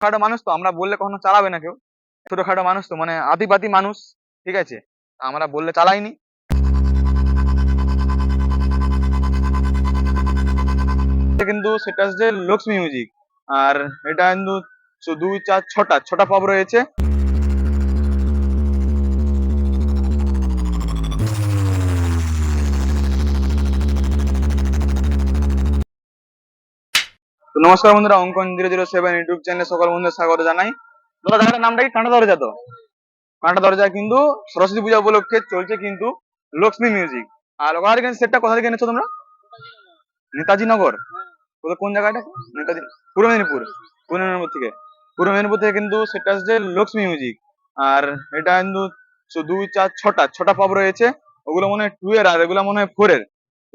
খাটো মানুষ তো, আমরা বললে কখনো চালাবে না কেউ। ছোটখাটো মানুষ তো মানে আদিপাতি মানুষ, ঠিক আছে? আমরা বললে চালাইনি। কিন্তু সেটা হচ্ছে লক্ষ্মী মিউজিক আর এটা কিন্তু দুই চার, ছটা ছটা পাব রয়েছে। নমস্কার বন্ধুরা, অঙ্কন জিরো জিরো সেভেন ইউটিউব চ্যানেলে সকল বন্ধুদের স্বাগত জানাই। জায়গাটার নামটা কি? কাঁটা দরজা তো। কাঁটা দরজা কিন্তু সরস্বতী পূজা উপলক্ষে চলছে কিন্তু লক্ষ্মী মিউজিক আর ওখানে কিন্তু সেটটা কোথা থেকে এনেছো তোমরা? নেতাজি নগর। কোন জায়গাটা নেতাজি, পূর্ব মেদিনীপুর। পূর্ব মেদিনীপুর থেকে। পূর্ব মেদিনীপুর থেকে কিন্তু সেটা হচ্ছে লক্ষ্মী মিউজিক আর এটা কিন্তু দুই, চার, ছটা ছটা পব রয়েছে। ওগুলো মনে হয় টু এর আর এগুলো মনে হয় ফোর এর।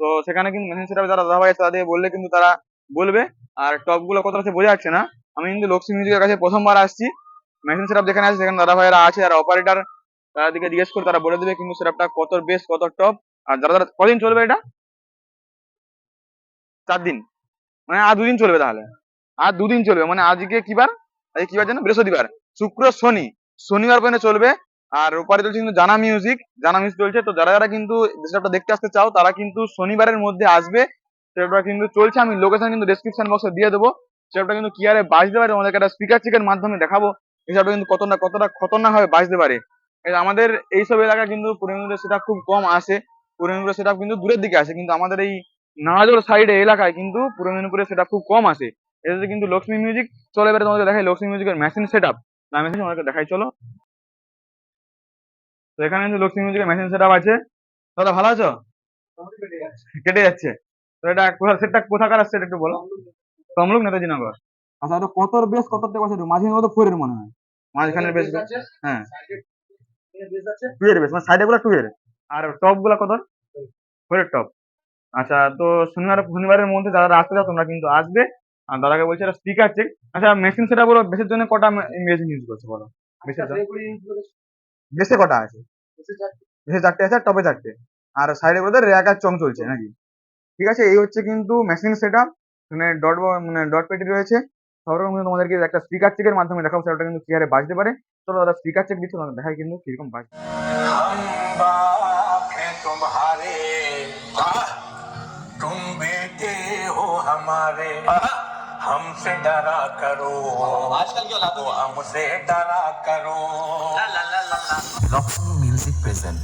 তো সেখানে কিন্তু মেশিন সেটা যারা দাদা ভাই তাদের বললে কিন্তু তারা বলবে। আর টপগুলো কত আছে বোঝা যাচ্ছে না। আমি কিন্তু লক্ষ্মী মিউজিকের কাছে প্রথমবার আসছি। মেশিন সেটআপ যেখানে আছে, সেখানে দাদা ভাইরা আছে, আর অপারেটর তাদেরকে জিজ্ঞেস করে তারা বলে দেবে কিন্তু সেটআপটা কত বেস কত টপ আর যারা যারা কদিন চলবে এটা? চার দিন। মানে আর দুদিন চলবে তাহলে। আর দুদিন চলবে। মানে আজকে কি বার আজকে কি বার জানো? বৃহস্পতিবার। শুক্র, শনি। শনিবার পর্যন্ত চলবে। আর ওপারে চলছে কিন্তু জানা মিউজিক জানা মিউজিক চলছে। তো যারা যারা কিন্তু দেখতে আসতে চাও, তারা কিন্তু শনিবারের মধ্যে আসবে। সেটআপটা কিন্তু চলছে আমি লোকেশন কিন্তু ডেসক্রিপশন বক্সে দিয়ে দেবো। সেটআপটা কিন্তু কি আরে বাজতে পারে তোমাদেরকে একটা স্পিকার চেকের মাধ্যমে দেখাবো। সেটআপটা কিন্তু কতটা কতটা খতরনাক ভাবে বাজতে পারে আমাদের এইসব এলাকা কিন্তু পূর্ণিমাদের সেটা খুব কম আসে। পূর্ণিমাদের সেটা কিন্তু দূরের দিকে আসে কিন্তু আমাদের এই নারাজোর সাইডে এলাকায় কিন্তু পূর্ব মেদিনীপুরে সেটা খুব কম আসে। এটাতে কিন্তু লক্ষ্মী মিউজিক চলে এবারে তোমাদের দেখাই লক্ষ্মী মিউজিকের মেশিন সেট আপ না মেশিন তোমাদেরকে দেখাই চলো। তো এখানে কিন্তু লক্ষ্মী মিউজিকের মেশিন সেট আছে। দাদা ভালো আছো? কেটে যাচ্ছে। এটা কোথা সেটটা কোথাকার সেট একটু বলো। তমলুক নেতাজি নগর। আচ্ছা এটা কত বেশ কত টাকা সেট মাঝখানে মতো ফোরের মনে হয়? মাঝখানের বেশ হ্যাঁ। টু এর বেশ মানে সাইডে গুলো টু এর আর টপগুলা কত ফোরের টপ। আচ্ছা তো শনিবার শনিবারের মধ্যে যারা আসতে চাও তোমরা কিন্তু আসবে। আর দাদাকে বলছে এটা স্পিকার চেক আচ্ছা মেশিন সেটা বলো বেসের জন্য কটা মেশিন ইউজ করছ বলো? বেসে কটা আছে? বেসে চারটে। আছে আর টপে চারটে। আর সাইডে বলতে র্যাক আর চং চলছে নাকি? ঠিক আছে এই হচ্ছে কিন্তু মেশিন সেট আপ মানে ডট মানে ডট পেটি রয়েছে সবরকম কিন্তু তোমাদেরকে একটা স্পিকার চেকের মাধ্যমে দেখাবো সেটা কিন্তু কি হারে বাজতে পারে চলো দাদা স্পিকার চেক দিচ্ছে তোমাদের দেখাই কিন্তু কিরকম বাজছে हम बाप हैं तुम्हारे आह! तुम बेटे हो हमारे हमसे डरा करो आजकल की औलादों वो हमसे डरा करो लक्ष्मी म्यूजिक प्रेजेंट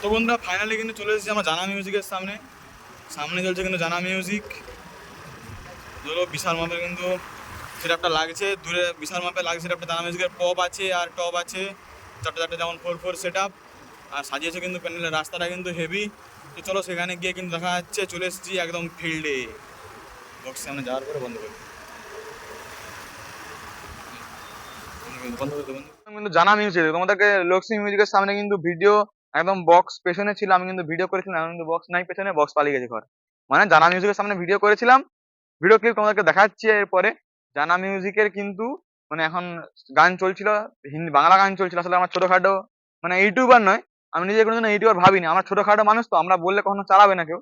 তো বন্ধুরা ফাইনালি কিন্তু চলে এসেছি আমার জানা মিউজিকের সামনে। সামনে চলছে কিন্তু জানা মিউজিক ধরো, বিশাল মাপের কিন্তু সেটআপটা লাগছে। দূরে বিশাল মাপে লাগছে সেটআপটা জানা মিউজিকের পপ আছে আর টপ আছে। চারটে চারটে যেমন ফোর ফোর সেট আপ আর সাজিয়েছে কিন্তু প্যান্ডেলের রাস্তাটা কিন্তু হেভি তো চলো সেখানে গিয়ে কিন্তু দেখা যাচ্ছে, চলে এসেছি একদম ফিল্ডে বক্স সামনে যাওয়ার পরে বন্ধ করে বন্ধ করে বন্ধ কিন্তু জানা মিউজিক তোমাদেরকে লক্ষ্মী মিউজিকের সামনে কিন্তু ভিডিও একদম বক্স পেছনে ছিল, আমি কিন্তু ভিডিও করেছিলাম কিন্তু বক্স নাই, পেছনে বক্স পালিয়ে গেছে ঘর। মানে জানা মিউজিকের সামনে ভিডিও করেছিলাম ভিডিও ক্লিপ তোমাদেরকে দেখাচ্ছি এরপরে। জানা মিউজিকের কিন্তু মানে এখন গান চলছিল, হিন্দি, বাংলা গান চলছিল, আসলে আমার ছোটখাটো মানে ইউটিউবার নয়, আমি নিজে কোনোদিন ইউটিউবার ভাবিনি, আমার ছোটখাটো মানুষ তো, আমরা বললে কখনো চালাবে না কেউ।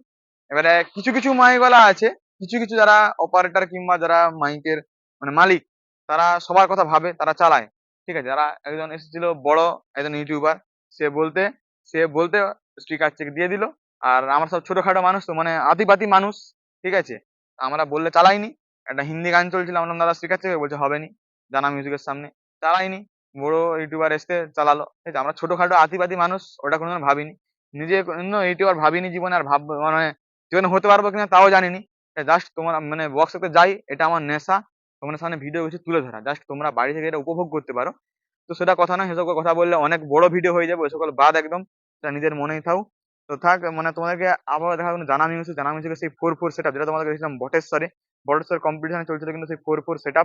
এবারে কিছু কিছু মাইকওয়ালা আছে, কিছু কিছু যারা অপারেটর কিংবা যারা মাইকের মানে মালিক, তারা সবার কথা ভাবে, তারা চালায়। ঠিক আছে? যারা একজন এসেছিল বড় একজন ইউটিউবার সে বলতে সে বলতে স্টিকার চেক দিয়ে দিল। আর আমরা সব ছোটখাটো মানুষ তো মানে আদিবাদী মানুষ, ঠিক আছে? আমরা বললে চালাইনি। একটা হিন্দি গান চলছিল, আমরা দাদা স্টিকার চেক বলছে হবে নি। জানা মিউজিকের সামনে। চালাইনি। বড় ইউটিউবার এসে চালালো। ঠিক আছে? আমরা ছোটখাটো আদিবাদী মানুষ, ওটা কোনোদিন ভাবিনি। নিজে কোনো ইউটিউবার ভাবিনি জীবনে, আর ভাব মানে জীবনে হতে পারব কিনা, তাও জানিনি। জাস্ট তোমার মানে বক্সতে যাই, এটা আমার নেশা। তোমাদের সামনে ভিডিও কিছু তুলে ধরা। জাস্ট তোমরা বাড়ি থেকে এটা উপভোগ করতে পারো। তো সেটা কথা না সেসব কথা বললে অনেক বড় ভিডিও হয়ে যাবে, ওই সকল বাদ একদম। সেটা নিজের মনেই থাও। তো থাক মানে তোমাদেরকে আবার দেখা কোনো জানা মিউজিক জানা মিউজিকের সেই ফোর ফোর সেট যেটা তোমাদেরকে দেখছিলাম বটেশ্বরে। বটেশ্বর কম্পিটিশনে চলছিল কিন্তু সেই ফোর ফোর সেট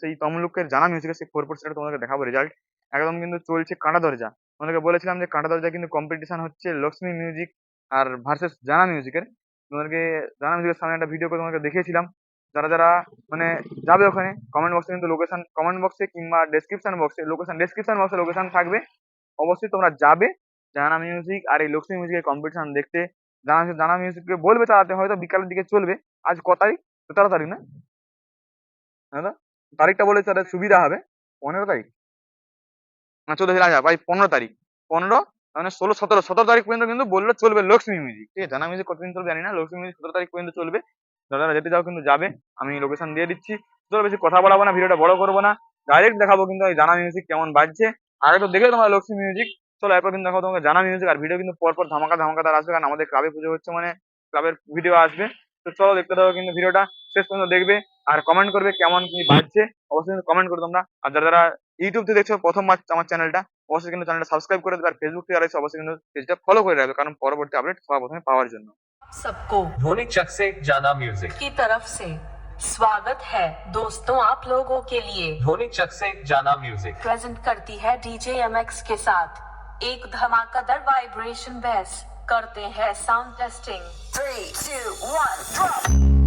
সেই তমলুকের জানা মিউজিকের সেই ফোর ফোর সেট তোমাদেরকে দেখাবো রেজাল্ট একদম কিন্তু চলছে কাঁটা দরজা। তোমাদেরকে বলেছিলাম যে কাঁটা দরজা কিন্তু কম্পিটিশন হচ্ছে লক্ষ্মী মিউজিক আর ভার্সেস জানা মিউজিকের তোমাদেরকে জানা মিউজিকের সামনে একটা ভিডিও করে তোমাদেরকে দেখিয়েছিলাম। যারা যারা মানে যাবে ওখানে কমেন্ট বক্সে কিন্তু লোকেশন কমেন্ট বক্সে কিংবা ডেসক্রিপশন বক্সে লোকেশন ডেসক্রিপশন বক্সে লোকেশন থাকবে। অবশ্যই তোমরা যাবে। জানা মিউজিক আর এই লক্ষ্মী মিউজিকের কম্পিটিশন দেখতে। জানা জানা মিউজিককে বলবে তাড়াতাড়ি হয়তো বিকালের দিকে চলবে। আজ ক তারিখ? সতেরো তারিখ না? দাদা, তারিখটা বলে তাহলে সুবিধা হবে। পনেরো তারিখ? না, চোদ্দ আচ্ছা ভাই, পনেরো তারিখ। পনেরো মানে ষোলো, সতেরো সতেরো তারিখ পর্যন্ত কিন্তু বললে চলবে লক্ষ্মী মিউজিক ঠিক আছে, জানা মিউজিক কতদিন চলবে জানি না। লক্ষ্মী মিউজিক সতেরো তারিখ পর্যন্ত চলবে। যারা যেতে চাও কিন্তু যাবে। আমি লোকেশন দিয়ে দিচ্ছি। চলো বেশি কথা বলাবো না, ভিডিওটা বড় করব না। ডাইরেক্ট দেখাবো কিন্তু ওই জানা মিউজিক কেমন বাজছে। আগে তো দেখে তোমার লক্ষ্মী মিউজিক চলো এরপর কিন্তু দেখো তোমাকে জানা মিউজিক আর ভিডিও কিন্তু পরপর ধামাকা ধামাকা তার আসবে। কারণ আমাদের ক্লাবে পুজো হচ্ছে মানে ক্লাবের ভিডিও আসবে। তো চলো দেখতে থাকো কিন্তু ভিডিওটা। শেষ পর্যন্ত দেখবে। আর কমেন্ট করবে কেমন কি বাজছে। অবশ্যই কিন্তু কমেন্ট করে তোমরা। আর যারা যারা ইউটিউব থেকে দেখছ প্রথম আমার চ্যানেলটা অবশ্যই কিন্তু চ্যানেলটা সাবস্ক্রাইব করে দেবে। আর ফেসবুক থেকে আর অবশ্যই কিন্তু পেজটা ফলো করে রাখবে। কারণ পরবর্তী আপডেট সবার প্রথমে পাওয়ার জন্য। सबको। धोनी चक से जाना म्यूज़िक। की तरफ़ से स्वागत है दोस्तों आप लोगों के लिए। धोनी चक से जाना म्यूज़िक। प्रेजेंट करती है डीजे एमएक्स के साथ। एक धमाकेदार वाइब्रेशन बेस करते हैं sound testing. Three two one drop